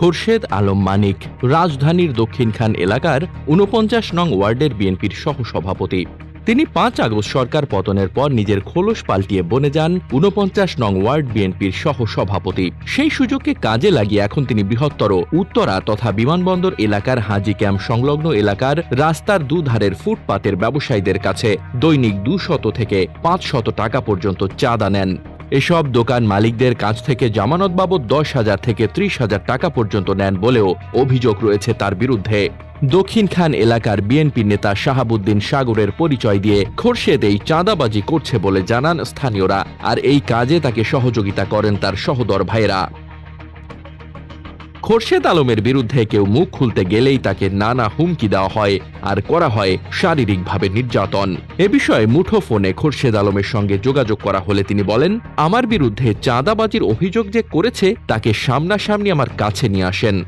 খোরশেদ আলম মানিক, রাজধানীর দক্ষিণখান এলাকার উনপঞ্চাশ নং ওয়ার্ডের বিএনপির সহসভাপতি। তিনি পাঁচ আগস্ট সরকার পতনের পর নিজের খোলস পাল্টিয়ে বনে যান উনপঞ্চাশ নং ওয়ার্ড বিএনপির সহসভাপতি। সেই সুযোগকে কাজে লাগিয়ে এখন তিনি বৃহত্তর উত্তরা তথা বিমানবন্দর এলাকার হাজি ক্যাম্প সংলগ্ন এলাকার রাস্তার দুধারের ফুটপাতের ব্যবসায়ীদের কাছে দৈনিক দুশত থেকে পাঁচশত টাকা পর্যন্ত চাঁদা নেন। এসব দোকান মালিকদের কাছ থেকে জামানত বাবদ দশ হাজার থেকে ত্রিশ হাজার টাকা পর্যন্ত নেন বলেও অভিযোগ রয়েছে তার বিরুদ্ধে। দক্ষিণ খান এলাকার বিএনপি নেতা শাহাবুদ্দিন সাগরের পরিচয় দিয়ে খোরশেদ এই চাঁদাবাজি করছে বলে জানান স্থানীয়রা, আর এই কাজে তাকে সহযোগিতা করেন তার সহদর ভাইরা খোরশেদ আলমের বিরুদ্ধে কেউ মুখ খুলতে গেলেই তাকে নানা হুমকি দেওয়া হয় আর করা হয় শারীরিকভাবে নির্যাতন। এ বিষয়ে মুঠো ফোনে খোরশেদ আলমের সঙ্গে যোগাযোগ করা হলে তিনি বলেন আমার বিরুদ্ধে চাঁদাবাজির অভিযোগ যে করেছে তাকে সামনাসামনি আমার কাছে নিয়ে আসেন।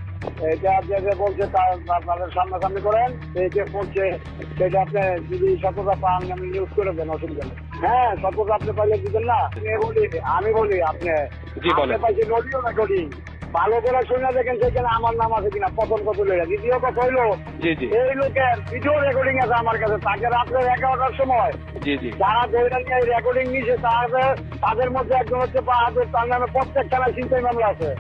এটা আপনি যে বলছে তার তার- সামনাসামনি করেন এই সেটা আপনি যদি সততা পান আমি নিউজ করে দেন অসুবিধা নেই। হ্যাঁ সততা আপনি পাইলে দিবেন না। আমি বলি আমি বলি আপনি ভালো করে শুনে দেখেন সেখানে আমার নাম আছে কিনা প্রথম কত দ্বিতীয় কথা হইল জি জি। এই লোকের ভিডিও রেকর্ডিং আছে আমার কাছে। তাকে রাত্রে এগারোটার সময় জি জি। যারা ধরে নিয়ে রেকর্ডিং নিয়েছে তাদের তাদের মধ্যে একজন হচ্ছে বাহাদুর তার নামে প্রত্যেক থানায় চিন্তাই মামলা আছে।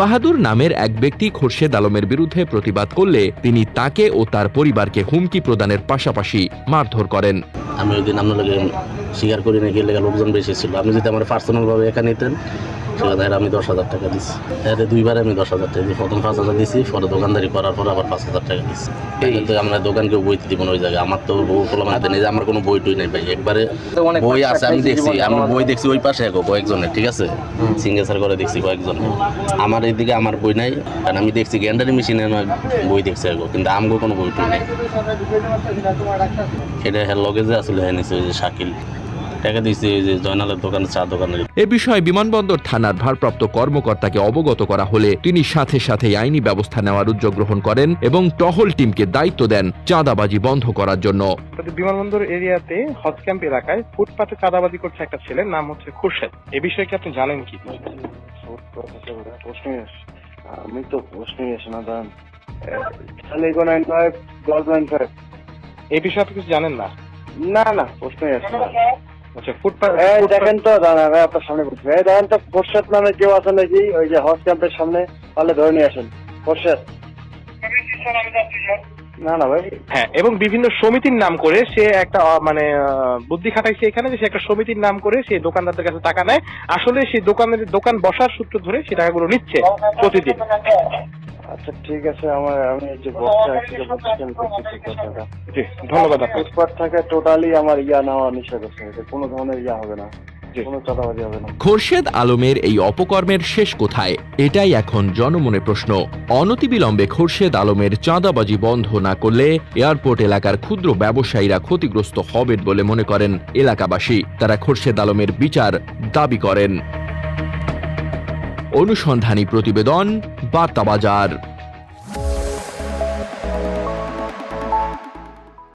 বাহাদুর নামের এক ব্যক্তি খোরশেদ আলমের বিরুদ্ধে প্রতিবাদ করলে তিনি তাকে ও তার পরিবারকে হুমকি প্রদানের পাশাপাশি মারধর করেন। আমি ওই দিন আপনার লাগে স্বীকার করি না গেলে লোকজন বেশি ছিল। আপনি যদি আমার পার্সোনালভাবে একা নিতেন সেখানে আমি দশ হাজার টাকা দিচ্ছি এতে দুইবার আমি দশ হাজার টাকা দিই প্রথম পাঁচ হাজার দিচ্ছি পরে দোকানদারি করার পর আবার পাঁচ হাজার টাকা দিচ্ছি কিন্তু আমরা দোকানকে বইতে দিব না ওই জায়গায়। আমার তো বউ খোলা মানতে নেই যে আমার কোনো বই টই নেই ভাই। একবারে বই আছে আমি দেখছি। আমি বই দেখছি ওই পাশে এক কয়েকজনের ঠিক আছে? সিঙ্গেসার করে দেখছি কয়েকজনের। আমার এইদিকে আমার বই নাই কারণ আমি দেখছি গ্যান্ডারি মেশিনে বই দেখছি এক কিন্তু আমগো কোনো বই টই নেই এটা হ্যাঁ লগে যে আসলে হ্যাঁ নিছে ওই যে শাকিল। টাকা দিয়েছি ওই যে জয়নালের দোকানে চা দোকানের এ বিষয়ে বিমানবন্দর থানার ভারপ্রাপ্ত কর্মকর্তাকে অবগত করা হলে তিনি সাথে সাথে আইনি ব্যবস্থা নেওয়ার উদ্যোগ গ্রহণ করেন এবং টহল টিমকে দায়িত্ব দেন চাঁদাবাজি বন্ধ করার জন্য। বিমানবন্দর এরিয়াতে হজ ক্যাম্প এলাকায় ফুটপাতে চাঁদাবাজি করছে একটা ছেলের নাম হচ্ছে খুরশেদ। এ বিষয়ে কি আপনি জানেন কি? আমি তো প্রশ্নই আসে না দান এই বিষয়ে আপনি কিছু জানেন না? না না প্রশ্নই আসে না। আচ্ছা ফুটপাত এই দেখেন তো দাঁড়া আমি আপনার সামনে বলছি এই দেখেন তো ফোরশেদ নামে কেউ আছে নাকি? ওই যে হজ ক্যাম্পের সামনে তাহলে ধরে নিয়ে আসেন। ফোরশেদ না না ভাই। হ্যাঁ এবং বিভিন্ন সমিতির নাম করে সে একটা মানে বুদ্ধি খাটাইছে এখানে যে সে একটা সমিতির নাম করে সে দোকানদারদের কাছে টাকা নেয়। আসলে সেই দোকানের দোকান বসার সূত্র ধরে সেই টাকাগুলো নিচ্ছে প্রতিদিন। আচ্ছা ঠিক আছে আমার আমি এই যে বক্সে আছি যে বক্সে আমি করতেছি কথাটা জি ধন্যবাদ আপনাকে। ফুটপাথ থেকে টোটালি আমার ইয়া নেওয়া নিষেধ আছে। কোনো ধরনের ইয়া হবে না। জি। কোনো চাঁদাবাজি হবে না। খোরশেদ আলমের এই অপকর্মের শেষ কোথায়? এটাই এখন জনমনে প্রশ্ন। অনতিবিলম্বে খোরশেদ আলমের চাঁদাবাজি বন্ধ না করলে এয়ারপোর্ট এলাকার ক্ষুদ্র ব্যবসায়ীরা ক্ষতিগ্রস্ত হবেন বলে মনে করেন এলাকাবাসী। তারা খোরশেদ আলমের বিচার দাবি করেন। অনুসন্ধানী প্রতিবেদন বার্তাবাজার